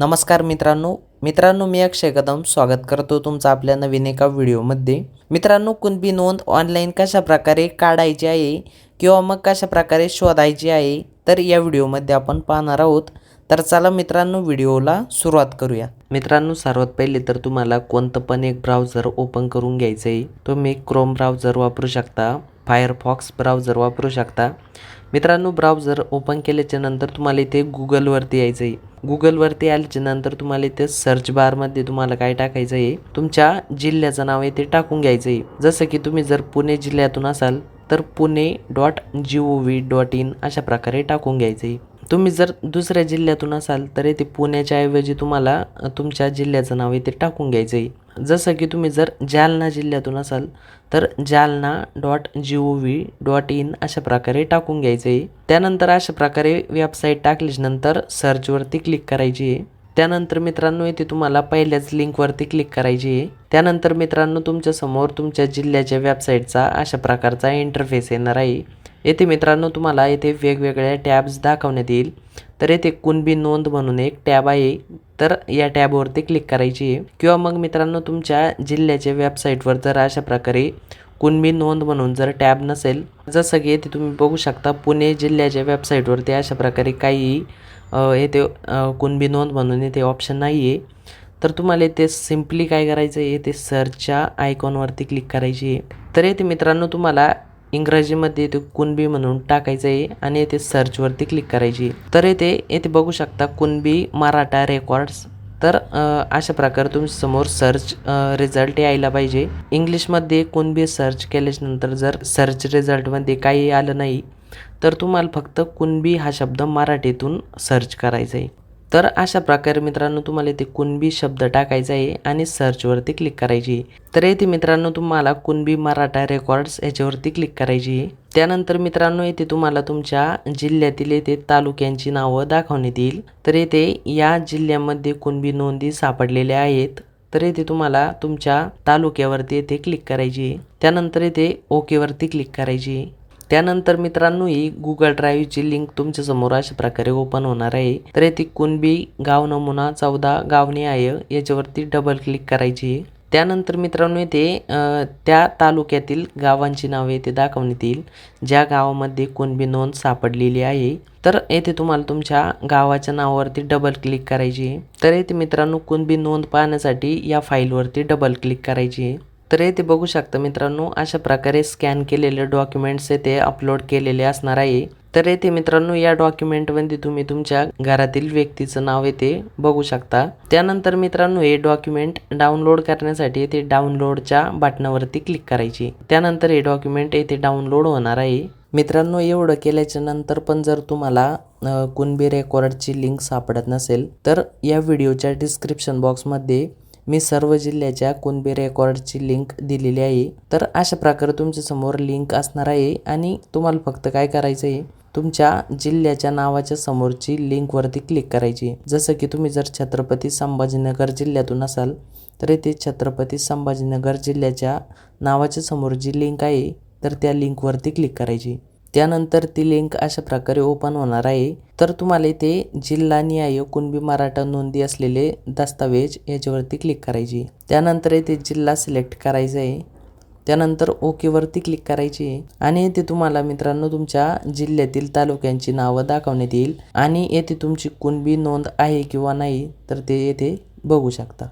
नमस्कार मित्रांनो. मित्रांनो मी अक्षय कदम स्वागत करतो तुमचं आपल्या नवीन एका व्हिडिओमध्ये. मित्रांनो कुणबी नोंद ऑनलाईन कशा प्रकारे काढायची आहे किंवा मग कशा प्रकारे शोधायची आहे तर या व्हिडिओमध्ये आपण पाहणार आहोत. तर चला मित्रांनो व्हिडिओला सुरुवात करूया. मित्रांनो सर्वात पहिले तर तुम्हाला कोणतं पण एक ब्राउझर ओपन करून घ्यायचं आहे. तुम्ही क्रोम ब्राउझर वापरू शकता. फायरफॉक्स ब्राउझर वापरू शकता. मित्रांनो ब्राउझर ओपन केल्याच्यानंतर तुम्हाला इथे गुगलवरती यायचं आहे. गुगलवरती आल्याच्यानंतर तुम्हाला इथे सर्च बारमध्ये तुम्हाला काय टाकायचं आहे? तुमच्या जिल्ह्याचं नाव आहे ते टाकून घ्यायचं आहे. जसं की तुम्ही जर पुणे जिल्ह्यातून असाल तर Pune dot G O V dot in अशा प्रकारे टाकून घ्यायचं आहे. तुम्ही जर दुसऱ्या जिल्ह्यातून असाल तर येथे पुण्याच्या ऐवजी तुम्हाला तुमच्या जिल्ह्याचं नाव इथे टाकून घ्यायचं आहे जसं की तुम्ही जर जालना जिल्ह्यातून असाल तर Jalna dot G O V dot in अशा प्रकारे टाकून घ्यायचं आहे त्यानंतर अशा प्रकारे वेबसाईट टाकल्यानंतर सर्चवरती क्लिक करायची आहे त्यानंतर मित्रांनो इथे तुम्हाला पहिल्याच लिंकवरती क्लिक करायची आहे त्यानंतर मित्रांनो तुमच्यासमोर तुमच्या जिल्ह्याच्या वेबसाईटचा अशा प्रकारचा इंटरफेस येणार आहे. येथे मित्रांनो तुम्हाला येथे वेगवेगळ्या टॅब्स दाखवण्यात येईल. तर येथे कुणबी नोंद म्हणून एक टॅब आहे. तर या टॅबवरती क्लिक करायची आहे. किंवा मग मित्रांनो तुमच्या जिल्ह्याच्या वेबसाईटवर जर अशा प्रकारे कुणबी नोंद म्हणून जर टॅब नसेल जसं की येथे तुम्ही बघू शकता पुणे जिल्ह्याच्या वेबसाईटवरती अशा प्रकारे काही येथे कुणबी नोंद म्हणून येथे ऑप्शन नाही आहे तर तुम्हाला इथे सिम्पली काय करायचं आहे येथे सर्चच्या आयकॉनवरती क्लिक करायची आहे. तर येथे मित्रांनो तुम्हाला इंग्रजीमध्ये इथे कुणबी म्हणून टाकायचं आहे आणि येथे सर्चवरती क्लिक करायची आहे. तर येथे येथे बघू शकता कुणबी मराठा रेकॉर्ड्स तर अशा प्रकारे तुमच्यासमोर सर्च रिझल्ट यायला पाहिजे. इंग्लिशमध्ये कुणबी सर्च केल्यानंतर जर सर्च रिझल्टमध्ये काही आलं नाही तर तुम्हाला फक्त कुणबी हा शब्द मराठीतून सर्च करायचा आहे. तर अशा प्रकारे मित्रांनो तुम्हाला इथे कुणबी शब्द टाकायचा आहे आणि सर्चवरती क्लिक करायची आहे. तर येथे मित्रांनो तुम्हाला कुणबी मराठा रेकॉर्ड्स याच्यावरती क्लिक करायची आहे. त्यानंतर मित्रांनो येथे तुम्हाला तुमच्या जिल्ह्यातील येथे तालुक्यांची नावं दाखवण्यात येईल. तर येथे या जिल्ह्यामध्ये कुणबी नोंदी सापडलेल्या आहेत. तर येथे तुम्हाला तुमच्या तालुक्यावरती येथे क्लिक करायची त्यानंतर येथे ओकेवरती क्लिक करायची त्यानंतर मित्रांनो ही गुगल ड्राईव्हची लिंक तुमच्यासमोर अशा प्रकारे ओपन होणार आहे. तर येथे कुणबी गाव नमुना चौदा गावने आहे याच्यावरती डबल क्लिक करायची. आहे त्यानंतर मित्रांनो येथे त्या तालुक्यातील गावांची नावे येथे दाखवण्यात येईल ज्या गावामध्ये कुणबी नोंद सापडलेली आहे. तर येथे तुम्हाला तुमच्या गावाच्या नावावरती डबल क्लिक करायची. आहे तर येथे मित्रांनो कुणबी नोंद पाहण्यासाठी या फाईलवरती डबल क्लिक करायची. आहे तर येथे बघू शकता मित्रांनो अशा प्रकारे स्कॅन केलेले डॉक्युमेंट्स येथे अपलोड केलेले असणार आहे. तर येथे मित्रांनो या डॉक्युमेंटमध्ये तुम्ही तुमच्या घरातील व्यक्तीचं नाव येथे बघू शकता. त्यानंतर मित्रांनो हे डॉक्युमेंट डाउनलोड करण्यासाठी येथे डाउनलोडच्या बटनावरती क्लिक करायची. त्यानंतर हे डॉक्युमेंट येथे डाउनलोड होणार आहे. मित्रांनो एवढं केल्याच्यानंतर पण जर तुम्हाला कुणबी रेकॉर्डची लिंक सापडत नसेल तर या व्हिडिओच्या डिस्क्रिप्शन बॉक्समध्ये मी सर्व जिल्ह्याच्या कुणबी रेकॉर्डची लिंक दिलेली आहे. तर अशा प्रकारे तुमच्यासमोर लिंक असणार आहे आणि तुम्हाला फक्त काय करायचं आहे तुमच्या जिल्ह्याच्या नावाच्या समोरची लिंकवरती क्लिक करायची जसं की तुम्ही जर छत्रपती संभाजीनगर जिल्ह्यातून असाल तर येथे छत्रपती संभाजीनगर जिल्ह्याच्या नावाच्या समोर जी लिंक आहे तर त्या लिंकवरती क्लिक करायची त्यानंतर ती लिंक अशा प्रकारे ओपन होणार आहे. तर तुम्हाला इथे जिल्हा न्याय कुणबी मराठा नोंदी असलेले दस्तावेज याच्यावरती क्लिक करायची. त्यानंतर इथे जिल्हा सिलेक्ट करायचा आहे त्यानंतर ओकेवरती क्लिक करायची. आहे आणि येथे तुम्हाला मित्रांनो तुमच्या जिल्ह्यातील तालुक्यांची नावं दाखवण्यात येईल. आणि येथे तुमची कुणबी नोंद आहे किंवा नाही तर ते येथे बघू शकता.